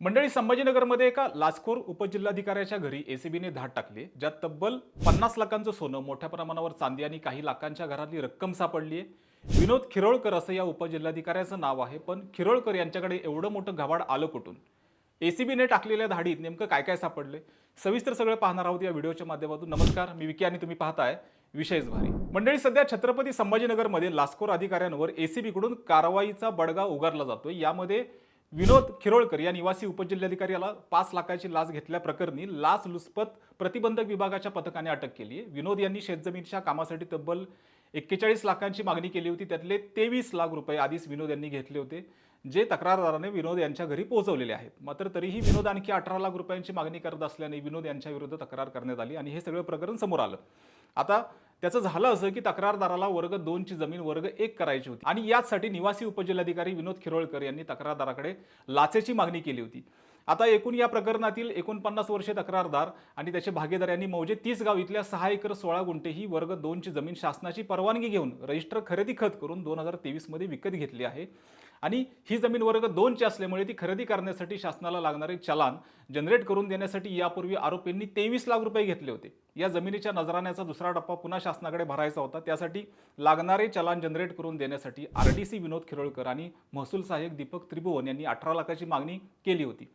मंडळी संभाजीनगरमध्ये एका लाचखोर उपजिल्हाधिकाऱ्याच्या घरी एसीबीने धाड टाकली. ज्यात तब्बल पन्नास लाखांचं सोनं मोठ्या प्रमाणावर चांदी आणि काही लाखांच्या घरातली रक्कम सापडली आहे. विनोद खिरोळकर असं या उपजिल्हाधिकाऱ्याचं नाव आहे पण खिरोळकर यांच्याकडे एवढं मोठं घाबाड आलं कुठून? एसीबीने टाकलेल्या धाडीत नेमकं काय काय सापडले? सविस्तर सगळं पाहणार आहोत या व्हिडिओच्या माध्यमातून. नमस्कार मी विकी आणि तुम्ही पाहताय विशेष भारी. मंडळी सध्या छत्रपती संभाजीनगरमध्ये लाचखोर अधिकाऱ्यांवर एसीबीकडून कारवाईचा बडगा उगारला जातोय. यामध्ये विनोद खिरोळकर या निवासी उपजिल्हाधिकारी याला पाच लाखाची लाच घेतल्याप्रकरणी लाच लुचपत प्रतिबंधक विभागाच्या पथकाने अटक केली आहे. विनोद यांनी शेतजमिनीच्या कामासाठी तब्बल एक्केचाळीस लाखांची मागणी केली होती. त्यातले तेवीस लाख रुपये आधीच विनोद यांनी घेतले होते जे तक्रारदाराने विनोद यांच्या घरी पोहोचवलेले आहेत. मात्र तरीही विनोद आणखी अठरा लाख रुपयांची मागणी करत असल्याने विनोद यांच्या विरुद्ध तक्रार करण्यात आली आणि हे सगळं प्रकरण समोर आलं. आता त्याचं झालं असं की तक्रारदाराला वर्ग दोनची जमीन वर्ग एक करायची होती. आणि याचसाठी निवासी उपजिल्हाधिकारी विनोद खिरोळकर यांनी तक्रारदाराकडे लाचेची मागणी केली होती. आता एकूण या प्रकरणातील एकोणपन्नास वर्षे तक्रारदार आणि त्याचे भागीदार यांनी मौजे तीस गाव इथल्या सहा एकर सोळा गुंठे ही वर्ग दोनची जमीन शासनाची परवानगी घेऊन रजिस्टर खरेदी खत करून दोन हजार तेवीसमध्ये विकत घेतली आहे. आणि ही जमीन वर्ग दोनची असल्यामुळे ती खरेदी करण्यासाठी शासनाला लागणारे चलान जनरेट करून देण्यासाठी यापूर्वी आरोपींनी तेवीस लाख रुपये घेतले होते. या जमिनीच्या नजराण्याचा दुसरा टप्पा पुन्हा शासनाकडे भरायचा होता. त्यासाठी लागणारे चलान जनरेट करून देण्यासाठी R T C Vinod Khirolkar आणि महसूल सहाय्यक दीपक त्रिभुवन यांनी अठरा लाखाची मागणी केली होती.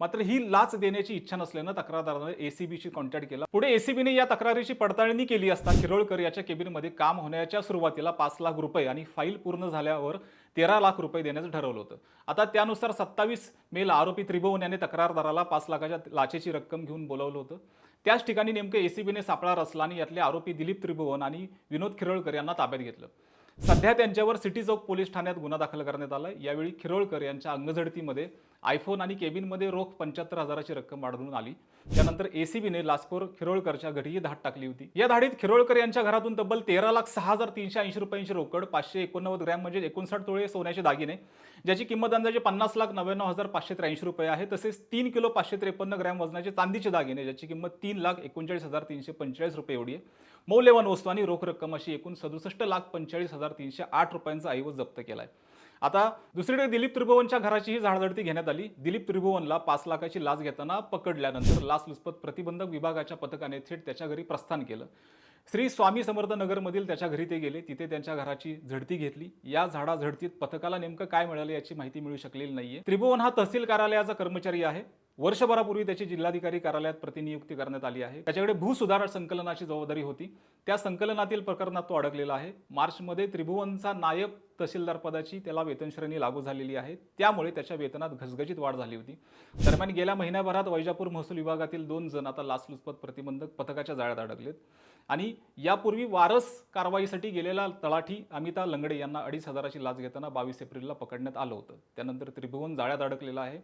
मात्र ही लाच देण्याची इच्छा नसल्यानं तक्रारदाराने एसीबीशी कॉन्टॅक्ट केला. पुढे एसीबीने या तक्रारीची पडताळणी केली असता खिरोळकर याच्या केबिनमध्ये काम होण्याच्या सुरुवातीला पाच लाख रुपये आणि फाईल पूर्ण झाल्यावर तेरा लाख रुपये देण्याचं ठरवलं होतं. आता त्यानुसार सत्तावीस मेला आरोपी त्रिभुवन याने तक्रारदाराला पाच लाखाच्या लाचेची रक्कम घेऊन बोलावलं होतं. त्याच ठिकाणी नेमकं एसीबीने सापळा रचला आणि यातले आरोपी दिलीप त्रिभुवन आणि विनोद खिरोळकर यांना ताब्यात घेतलं. सध्या त्यांच्यावर सिटी चौक पोलीस ठाण्यात गुन्हा दाखल करण्यात आला यावेळी खिरोळकर यांच्या अंगझडतीमध्ये आयफोन आणि केबिनमध्ये रोख पंच्याहत्तर हजाराची रक्कम आढळून आली. त्यानंतर एसीबीने लाचखोर खिरोळकरच्या घरीही धाड टाकली होती. या धाडीत खिरोळकर यांच्या घरातून तब्बल तेरा लाख सहा हजार तीनशे ऐंशी रुपयांची रोकड पाचशे एकोणनव्वद ग्रॅम म्हणजे एकोणसाठ तोळे सोन्याचे दागिने ज्याची किंमत अंदाजे पन्नास लाख नव्याण्णव हजार पाचशे त्र्याऐंशी रुपये आहे तसेच तीन किलो पाचशे त्रेपन्न ग्रॅम वजनाचे चांदीचे दागिने ज्याची किंमत तीन लाख एकोणचाळीस हजार तीनशे पंचेचाळीस रुपये एवढी आहे. मौल्यवान वस्तू आणि रोख रक्कम अशी एकूण सदुसष्ट लाख पंचेचाळीस हजार तीनशे आठ रुपयांचा ऐवज जप्त केला आहे आता दुसरीकडे दिलीप त्रिभुवनच्या घराचीही झाडझडती घेण्यात आली. दिलीप त्रिभुवनला पाच लाखाची लाच घेताना पकडल्यानंतर लाचलुचपत प्रतिबंधक विभागाच्या पथकाने थेट त्याच्या घरी प्रस्थान केलं. श्री स्वामी समर्थ नगरमधील त्याच्या घरी ते गेले. तिथे त्यांच्या घराची झडती घेतली. या झाडा झडतीत पथकाला नेमकं काय मिळालं याची माहिती मिळू शकलेली नाहीये. त्रिभुवन हा तहसील कार्यालयाचा कर्मचारी आहे. वर्षभरापूर्वी त्याची जिल्हाधिकारी कार्यालयात प्रतिनियुक्ती करण्यात आली आहे. त्याच्याकडे भूसुधारण संकलनाची जबाबदारी होती. त्या संकलनातील प्रकरणात तो अडकलेला आहे. मार्चमध्ये त्रिभुवनचा नायब तहसीलदार पदाची त्याला वेतनश्रेणी लागू झालेली आहे. त्यामुळे त्याच्या वेतनात घसघशीत वाढ झाली होती. दरम्यान गेल्या महिन्याभरात वैजापूर महसूल विभागातील दोन जण आता लाचलुचपत प्रतिबंधक पथकाच्या जाळ्यात अडकलेत. आणि यापूर्वी वारस कारवाईसाठी गेलेला तलाठी अमिता लंगडे यांना अडीच हजाराची लाच घेताना बावीस एप्रिलला पकडण्यात आलं होतं. त्यानंतर त्रिभुवन जाळ्यात अडकलेला आहे.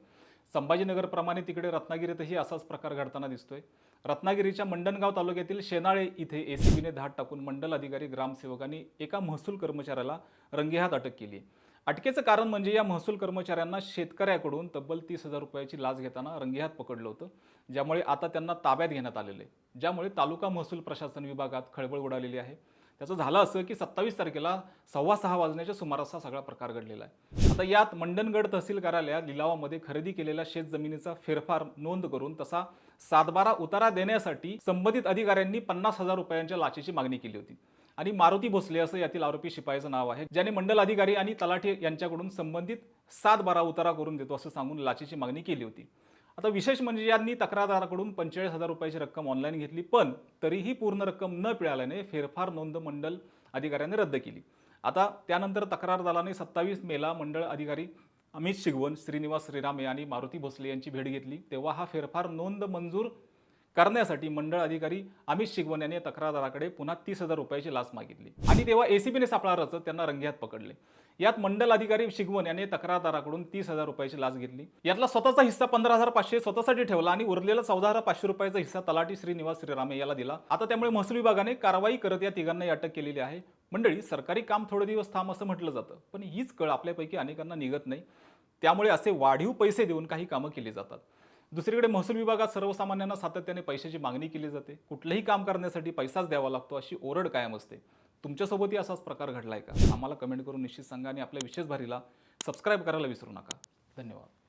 संभाजीनगरप्रमाणे तिकडे रत्नागिरीतही असाच प्रकार घडताना दिसतोय. रत्नागिरीच्या मंडणगाव तालुक्यातील शेनाळे इथे एसीबीने धाड टाकून मंडल अधिकारी ग्रामसेवकांनी एका महसूल कर्मचाऱ्याला रंगेहात अटक केली आहे. अटकेचं कारण म्हणजे या महसूल कर्मचाऱ्यांना शेतकऱ्याकडून तब्बल तीस हजार रुपयाची लाच घेताना रंगेहात पकडलं होतं ज्यामुळे आता त्यांना ताब्यात घेण्यात आलेलं आहे. ज्यामुळे तालुका महसूल प्रशासन विभागात खळबळ उडालेली आहे. त्याचं झालं असं की सत्तावीस तारखेला सव्वा सहा वाजण्याच्या सुमारास हा सगळा प्रकार घडलेला आहे. आता यात मंडणगड तहसील कार्यालयात लिलावामध्ये खरेदी केलेल्या शेत जमिनीचा फेरफार नोंद करून तसा सातबारा उतारा देण्यासाठी संबंधित अधिकाऱ्यांनी पन्नास हजार रुपयांच्या लाचेची मागणी केली होती. आणि मारुती भोसले असं यातील आरोपी शिपायाचं नाव आहे. ज्याने मंडल अधिकारी आणि तलाठी यांच्याकडून संबंधित सात बारा उतारा करून देतो असं सांगून लाचेची मागणी केली होती. आता विशेष म्हणजे यांनी तक्रारदाराकडून पंचेचाळीस हजार रुपयाची रक्कम ऑनलाईन घेतली पण तरीही पूर्ण रक्कम न मिळाल्याने फेरफार नोंद मंडल अधिकाऱ्याने रद्द केली. आता त्यानंतर तक्रारदाराने सत्तावीस मेला मंडळ अधिकारी अमित शिगवण श्रीनिवास श्रीरामे आणि मारुती भोसले यांची भेट घेतली. तेव्हा हा फेरफार नोंद मंजूर करण्यासाठी मंडळ अधिकारी अमित शिगवण यांनी तक्रारदाराकडे पुन्हा तीस हजार रुपयाची लाच मागितली. आणि तेव्हा एसीबीने सापळा रचत त्यांना रंगेहात पकडले. यात मंडल अधिकारी शिगवण यांनी तक्रारदाराकडून तीस हजार रुपयाची लाच घेतली. यातला स्वतःचा हिस्सा पंधरा हजार पाचशे स्वतःसाठी ठेवला आणि उरलेला चौदा हजार पाचशे रुपयाचा हिस्सा तलाठी श्रीनिवास श्रीरामे याला दिला. आता त्यामुळे महसूल विभागाने कारवाई करत या तिघांनाही अटक केलेली आहे. मंडळी सरकारी काम थोडे दिवस थांब असं म्हटलं जातं पण हीच कळ आपल्यापैकी अनेकांना निघत नाही. त्यामुळे असे वाढीव पैसे देऊन काही कामं केली जातात. दुसरीकडे महसूल विभागात सर्वसामान्यांना सातत्याने पैशाची मागणी केली जाते. कुठलंही काम करण्यासाठी पैसाच द्यावा लागतो अशी ओरड कायम असते. तुमच्यासोबतही असाच प्रकार घडलाय का? आम्हाला कमेंट करून निश्चित सांगा आणि आपल्या विशेष भारीला सबस्क्राईब करायला विसरू नका. धन्यवाद.